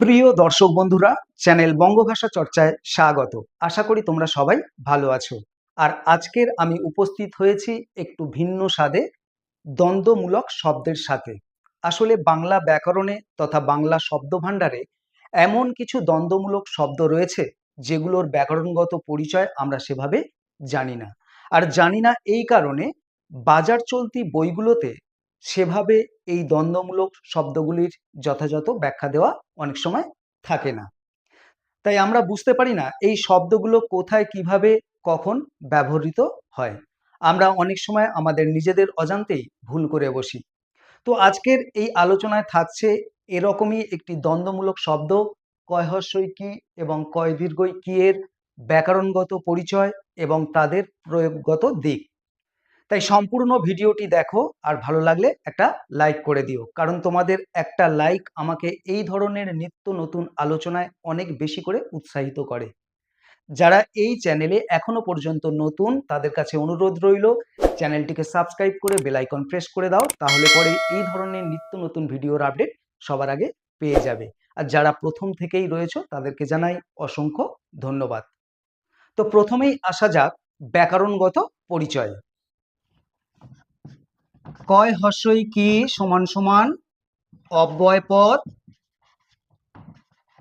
প্রিয় দর্শক বন্ধুরা, চ্যানেল বঙ্গভাষা চর্চায় স্বাগত। আশা করি তোমরা সবাই ভালো আছো। আর আজকের আমি উপস্থিত হয়েছি একটু ভিন্ন স্বাদে, দ্বন্দ্বমূলক শব্দের সাথে। আসলে বাংলা ব্যাকরণে তথা বাংলা শব্দভাণ্ডারে এমন কিছু দ্বন্দ্বমূলক শব্দ রয়েছে, যেগুলোর ব্যাকরণগত পরিচয় আমরা সেভাবে জানি না। আর জানি না এই কারণে বাজার চলতি বইগুলোতে সেভাবে এই দ্বন্দ্বমূলক শব্দগুলির যথাযথ ব্যাখ্যা দেওয়া অনেক সময় থাকে না। তাই আমরা বুঝতে পারি না এই শব্দগুলো কোথায়, কীভাবে, কখন ব্যবহৃত হয়। আমরা অনেক সময় আমাদের নিজেদের অজান্তেই ভুল করে বসি। তো আজকের এই আলোচনায় থাকছে এরকমই একটি দ্বন্দ্বমূলক শব্দ, কয় হর্ষই কি এবং কয় দীর্ঘই কি এর ব্যাকরণগত পরিচয় এবং তাদের প্রয়োগগত দিক। তাই সম্পূর্ণ ভিডিওটি দেখো আর ভালো লাগলে একটা লাইক করে দিও। কারণ তোমাদের একটা লাইক আমাকে এই ধরনের নিত্য নতুন আলোচনায় অনেক বেশি করে উৎসাহিত করে। যারা এই চ্যানেলে এখনও পর্যন্ত নতুন, তাদের কাছে অনুরোধ রইল, চ্যানেলটিকে সাবস্ক্রাইব করে বেলাইকন প্রেস করে দাও, তাহলে পরে এই ধরনের নিত্য নতুন ভিডিওর আপডেট সবার আগে পেয়ে যাবে। আর যারা প্রথম থেকেই রয়েছে, তাদেরকে জানাই অসংখ্য ধন্যবাদ। তো প্রথমেই আসা যাক ব্যাকরণগত পরিচয়। কয় হর্ষই কি সমান সমান? অব্যয় পদ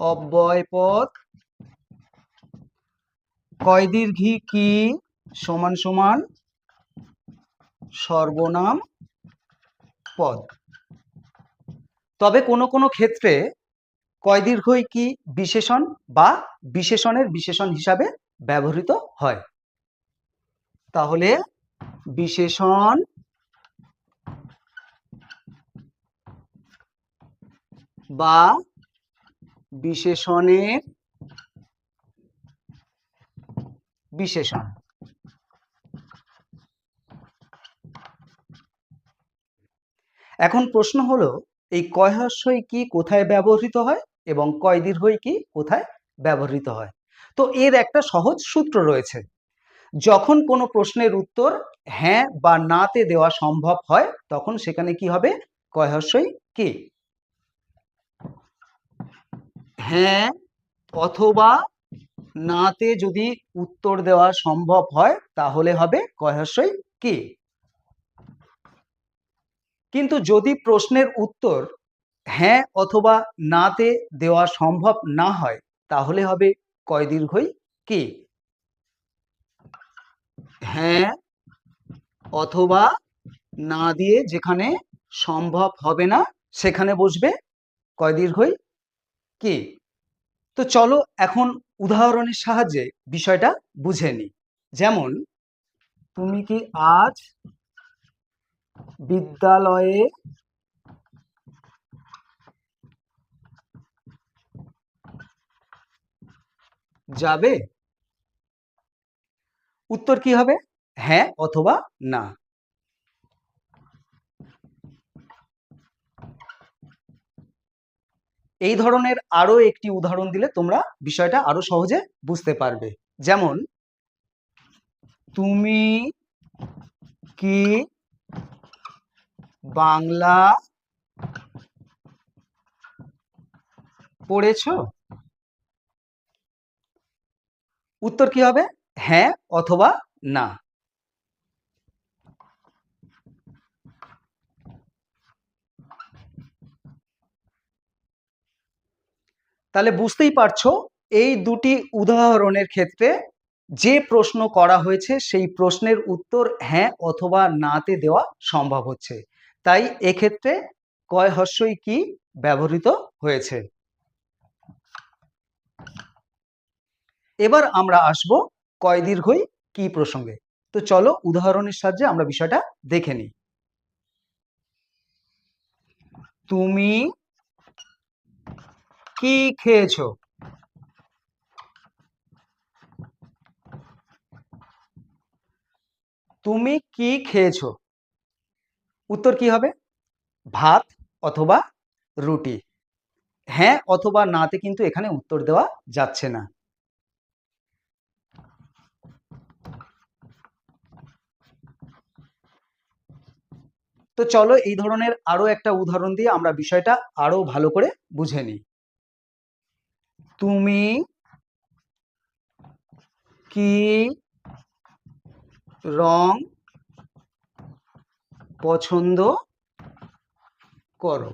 অব্যয় পদ। কয় দীর্ঘি কি সমান সমান? সর্বনাম পদ। তবে কোনো কোনো ক্ষেত্রে কয় দীর্ঘই কি বিশেষণ বা বিশেষণের বিশেষণ হিসাবে ব্যবহৃত হয়? তাহলে বিশেষণ বা বিশেষণের বিশেষণ। এখন প্রশ্ন হলো, এই কয় হর্ষই কি কোথায় ব্যবহৃত হয় এবং কয় দীর্ঘই কি কোথায় ব্যবহৃত হয়? তো এর একটা সহজ সূত্র রয়েছে। যখন কোনো প্রশ্নের উত্তর হ্যাঁ বা নাতে দেওয়া সম্ভব হয়, তখন সেখানে কি হবে? কয় হর্ষই কি? হ্যাঁ অথবা নাতে যদি উত্তর দেওয়া সম্ভব হয়, তাহলে হবে কয়হস্যই কে? কিন্তু যদি প্রশ্নের উত্তর হ্যাঁ অথবা নাতে দেওয়া সম্ভব না হয়, তাহলে হবে কয় দীর্ঘই কে? হ্যাঁ অথবা না দিয়ে যেখানে সম্ভব হবে না, সেখানে বসবে কয় দীর্ঘই কি? তো চলো এখন উদাহরণের সাহায্যে বিষয়টা বুঝে নিই। যেমন, তুমি কি আজ বিদ্যালয়ে যাবে? উত্তর কি হবে? হ্যাঁ অথবা না। এই ধরনের আরও একটি উদাহরণ দিলে তোমরা বিষয়টা আরও সহজে বুঝতে পারবে। যেমন, তুমি কি বাংলা পড়েছ? উত্তর কি হবে? হ্যাঁ অথবা না। তাহলে বুঝতেই পারছ, এই দুটি উদাহরণের ক্ষেত্রে যে প্রশ্ন করা হয়েছে, সেই প্রশ্নের উত্তর হ্যাঁ অথবা নাতে দেওয়া সম্ভব হচ্ছে। তাই এক্ষেত্রে কয় হর্ষই কি ব্যবহৃত হয়েছে? এবার আমরা আসব কয় দীর্ঘই কি প্রসঙ্গে। তো চলো উদাহরণের সাহায্যে আমরা বিষয়টা দেখে নিই। তুমি কি খেয়েছো? তুমি কি খেয়েছো? উত্তর কি হবে? ভাত অথবা রুটি। হ্যাঁ অথবা নাতে কিন্তু এখানে উত্তর দেওয়া যাচ্ছে না। তো চলো এই ধরনের আরও একটা উদাহরণ দিয়ে আমরা বিষয়টা আরও ভালো করে বুঝে নিই। তুমি কি রং পছন্দ করো?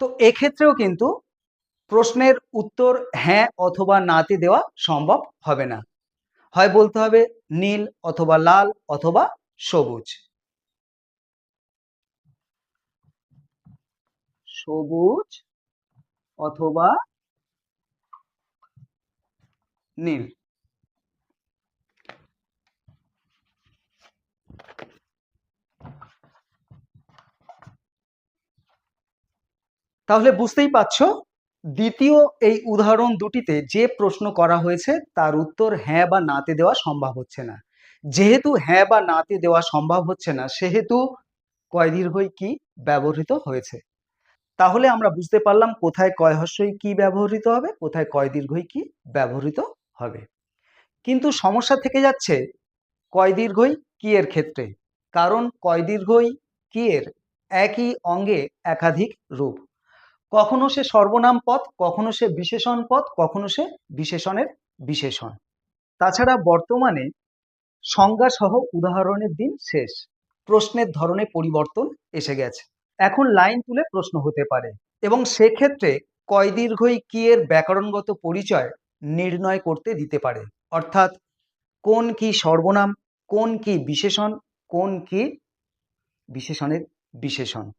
তো এক্ষেত্রেও কিন্তু প্রশ্নের উত্তর হ্যাঁ অথবা নাতে দেওয়া সম্ভব হবে না। হয় বলতে হবে নীল অথবা লাল অথবা সবুজ। সবুজ অথবা নীল। তাহলে বুঝতেই পারছ, দ্বিতীয় এই উদাহরণ দুটিতে যে প্রশ্ন করা হয়েছে তার উত্তর হ্যাঁ বা নাতে দেওয়া সম্ভব হচ্ছে না। যেহেতু হ্যাঁ বা নাতে দেওয়া সম্ভব হচ্ছে না, সেহেতু কয় দীর্ঘই কি ব্যবহৃত হয়েছে? তাহলে আমরা বুঝতে পারলাম কোথায় কয় হস্যই কি ব্যবহৃত হবে, কোথায় কয় দীর্ঘই কি ব্যবহৃত হবে। কিন্তু সমস্যা থেকে যাচ্ছে কয় দীর্ঘই কি এর ক্ষেত্রে, কারণ কয় দীর্ঘই কি এর একই অঙ্গে একাধিক রূপ। কখনো সে সর্বনাম পদ কখনো সে বিশেষণ পদ কখনো সে বিশেষণের বিশেষণ। তাছাড়া বর্তমানে সংজ্ঞা সহ উদাহরণের দিন শেষ, প্রশ্নের ধরনে পরিবর্তন এসে গেছে। এখন লাইন তুলে প্রশ্ন হতে পারে। এবং সেক্ষেত্রে কয় দীর্ঘই কি এর ব্যাকরণগত পরিচয় নির্ণয় করতে দিতে পারে? অর্থাৎ কোন কি সর্বনাম, কোন কি বিশেষণ, কোন কি বিশেষণের বিশেষণ?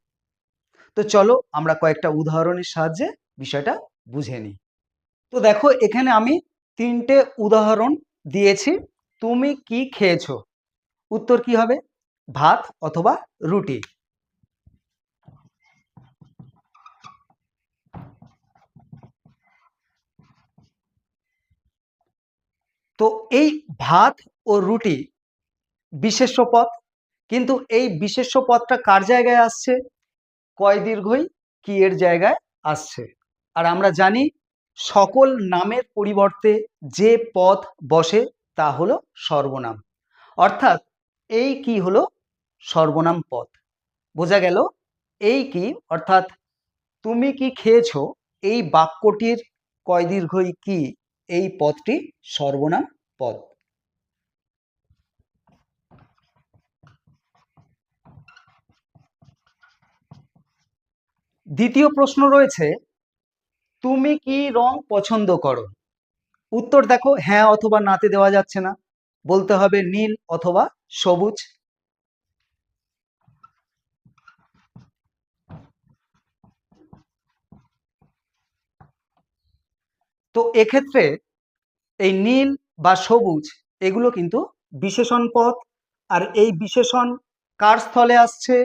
তো চলো আমরা কয়েকটা উদাহরণের সাহায্যে বিষয়টা বুঝে নিই। তো দেখো, এখানে আমি তিনটে উদাহরণ দিয়েছি। তুমি কি খেয়েছো? উত্তর কি হবে? ভাত অথবা রুটি। তো এই ভাত ও রুটি বিশেষ্য পদ কিন্তু এই বিশেষ্য পদটা কার জায়গায় আসছে? কয় দীর্ঘই কি এর জায়গায় আসছে? আর আমরা জানি সকল নামের পরিবর্তে যে পদ বসে তা হলো সর্বনাম। অর্থাৎ এই কি হলো সর্বনাম পদ বোঝা গেল এই কি, অর্থাৎ তুমি কি খেয়েছো? এই বাক্যটির কয় দীর্ঘই কি এই পদটি সর্বনাম পদ। দ্বিতীয় প্রশ্ন রয়েছে, তুমি কি রং পছন্দ করো? উত্তর দেখো হ্যাঁ অথবা নাতে দেওয়া যাচ্ছে না। বলতে হবে নীল অথবা সবুজ। তো এক্ষেত্রে এই নীল বা সবুজ, এগুলো কিন্তু বিশেষণ পদ আর এই বিশেষণ কার স্থলে আসছে?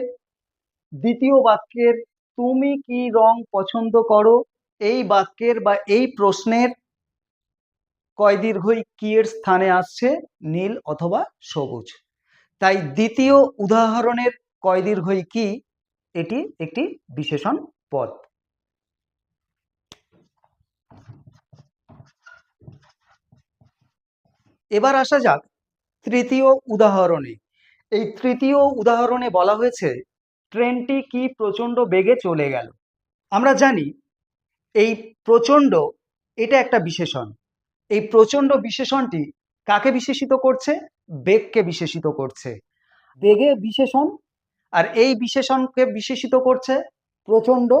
দ্বিতীয় বাক্যের, তুমি কি রং পছন্দ করো? এই বাক্যের বা এই প্রশ্নের কয় দীর্ঘই কি এর স্থানে আসছে? নীল অথবা সবুজ। তাই দ্বিতীয় উদাহরণের কয় দীর্ঘই কি? এটি একটি বিশেষণ পদ এবার আসা যাক তৃতীয় উদাহরণে। এই তৃতীয় উদাহরণে বলা হয়েছে, ট্রেনটি কি প্রচণ্ড বেগে চলে গেল? আমরা জানি এই প্রচণ্ড, এটা একটা বিশেষণ। এই প্রচণ্ড বিশেষণটি কাকে বিশেষিত করছে? বেগকে বিশেষিত করছে। বেগে বিশেষণ? আর এই বিশেষণকে বিশেষিত করছে প্রচণ্ড।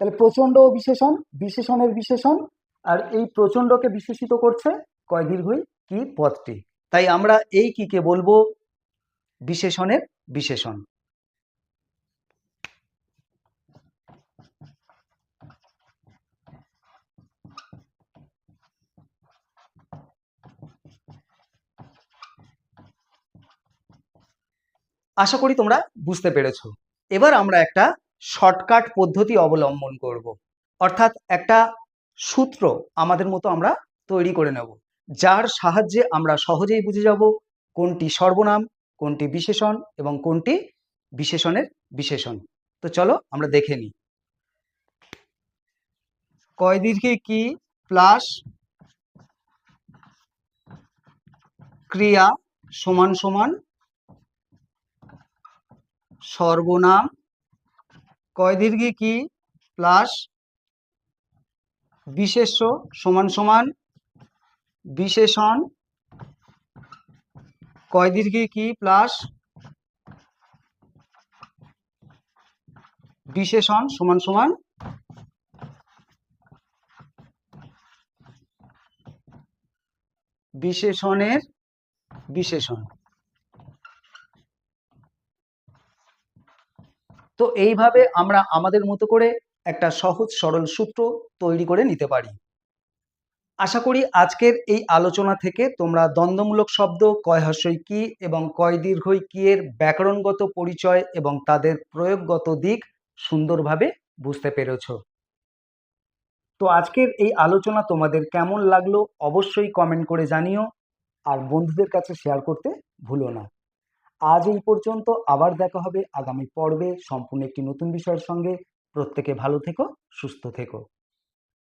তাহলে প্রচণ্ড বিশেষণ, বিশেষণের বিশেষণ, আর এই প্রচণ্ডকে বিশেষিত করছে কয় দীর্ঘই? কি পদটি তাই আমরা এই কিকে বলব? বিশেষণের বিশেষণ। আশা করি তোমরা বুঝতে পেরেছ। এবার আমরা একটা শর্টকাট পদ্ধতি অবলম্বন করব। অর্থাৎ একটা সূত্র আমাদের মতো আমরা তৈরি করে নেব। যার সাহায্যে আমরা সহজেই বুঝে যাব কোনটি সর্বনাম, কোনটি বিশেষণ এবং কোনটি বিশেষণের বিশেষণ। তো চলো আমরা দেখে নিই। কয় দীর্ঘে কি প্লাস ক্রিয়া সমান সমান সর্বনাম? কয় দীর্ঘে কি প্লাস বিশেষ্য সমান সমান বিশেষণ কয় দীর্ঘে কি প্লাস? বিশেষণ সমান সমান বিশেষণের বিশেষণ তো এইভাবে আমরা আমাদের মতো করে একটা সহজ সরল সূত্র তৈরি করে নিতে পারি। আশা করি আজকের এই আলোচনা থেকে তোমরা দ্বন্দ্বমূলক শব্দ, কয় হর্ষই কি এবং কয় দীর্ঘই কি এর ব্যাকরণগত পরিচয় এবং তাদের প্রয়োগগত দিক সুন্দরভাবে বুঝতে পেরেছ। তো আজকের এই আলোচনা তোমাদের কেমন লাগল অবশ্যই কমেন্ট করে জানিও আর বন্ধুদের কাছে শেয়ার করতে ভুলো না। আজ এই পর্যন্ত আবার দেখা হবে আগামী পর্বে। সম্পূর্ণ একটি নতুন বিষয়ের সঙ্গে প্রত্যেকে ভালো থেকো, সুস্থ থেকো।